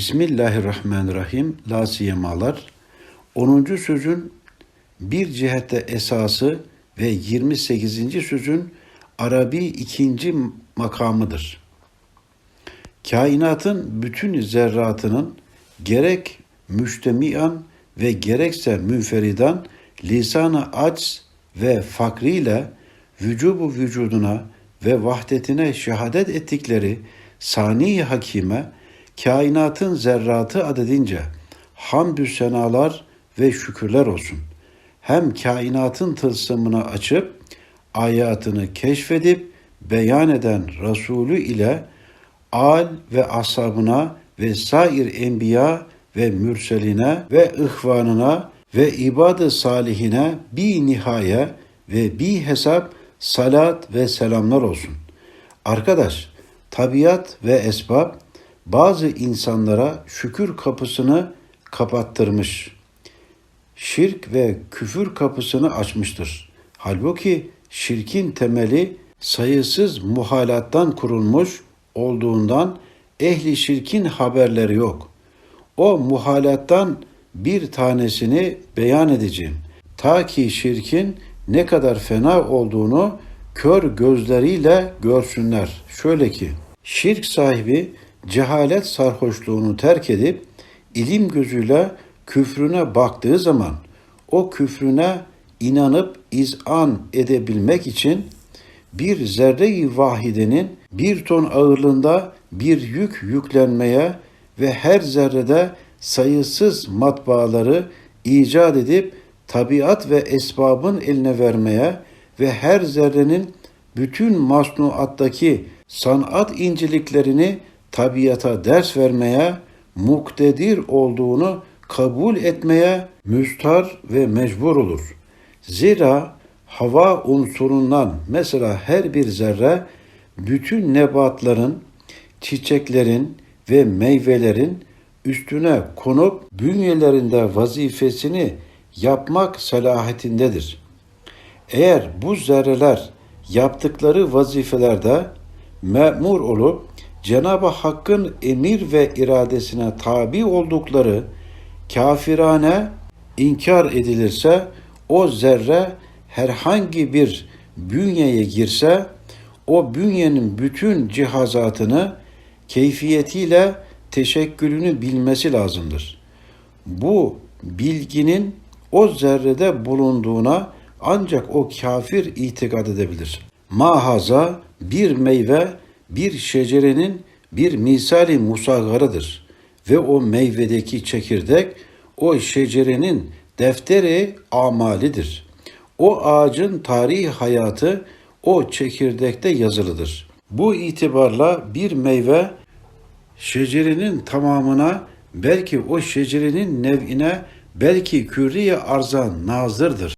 Bismillahirrahmanirrahim. La siyemalar. 10. sözün bir cihette esası ve 28. sözün Arabi ikinci makamıdır. Kainatın bütün zerratının gerek müştemian ve gerekse münferidan lisanı acz ve fakriyle vücubu vücuduna ve vahdetine şehadet ettikleri sani hakime kainatın zerratı adedince hamdü senalar ve şükürler olsun. Hem kainatın tılsımını açıp ayatını keşfedip beyan eden Resulü ile al ve ashabına ve sair enbiya ve mürseline ve ihvanına ve ibadı salihine bir nihaye ve bir hesap salat ve selamlar olsun. Arkadaş, tabiat ve esbab bazı insanlara şükür kapısını kapattırmış. Şirk ve küfür kapısını açmıştır. Halbuki şirkin temeli sayısız muhalattan kurulmuş olduğundan ehli şirkin haberleri yok. O muhalattan bir tanesini beyan edeceğim. Ta ki şirkin ne kadar fena olduğunu kör gözleriyle görsünler. Şöyle ki, şirk sahibi cehalet sarhoşluğunu terk edip ilim gözüyle küfrüne baktığı zaman o küfrüne inanıp izan edebilmek için bir zerre-i vahidenin bir ton ağırlığında bir yük yüklenmeye ve her zerrede sayısız matbaaları icat edip tabiat ve esbabın eline vermeye ve her zerrenin bütün masnuattaki sanat inceliklerini tabiata ders vermeye muktedir olduğunu kabul etmeye müstar ve mecbur olur. Zira hava unsurundan mesela her bir zerre bütün nebatların, çiçeklerin ve meyvelerin üstüne konup bünyelerinde vazifesini yapmak salahiyetindedir. Eğer bu zerreler yaptıkları vazifelerde memur olup Cenab-ı Hakk'ın emir ve iradesine tabi oldukları kafirane inkar edilirse o zerre herhangi bir bünyeye girse o bünyenin bütün cihazatını keyfiyetiyle teşekkülünü bilmesi lazımdır. Bu bilginin o zerrede bulunduğuna ancak o kafir itikad edebilir. Mahaza bir meyve bir şecerenin bir misali musagarıdır ve o meyvedeki çekirdek o şecerenin defteri amalidir. O ağacın tarihi hayatı o çekirdekte yazılıdır. Bu itibarla bir meyve şecerenin tamamına belki o şecerenin nev'ine belki kürriye arza nazırdır.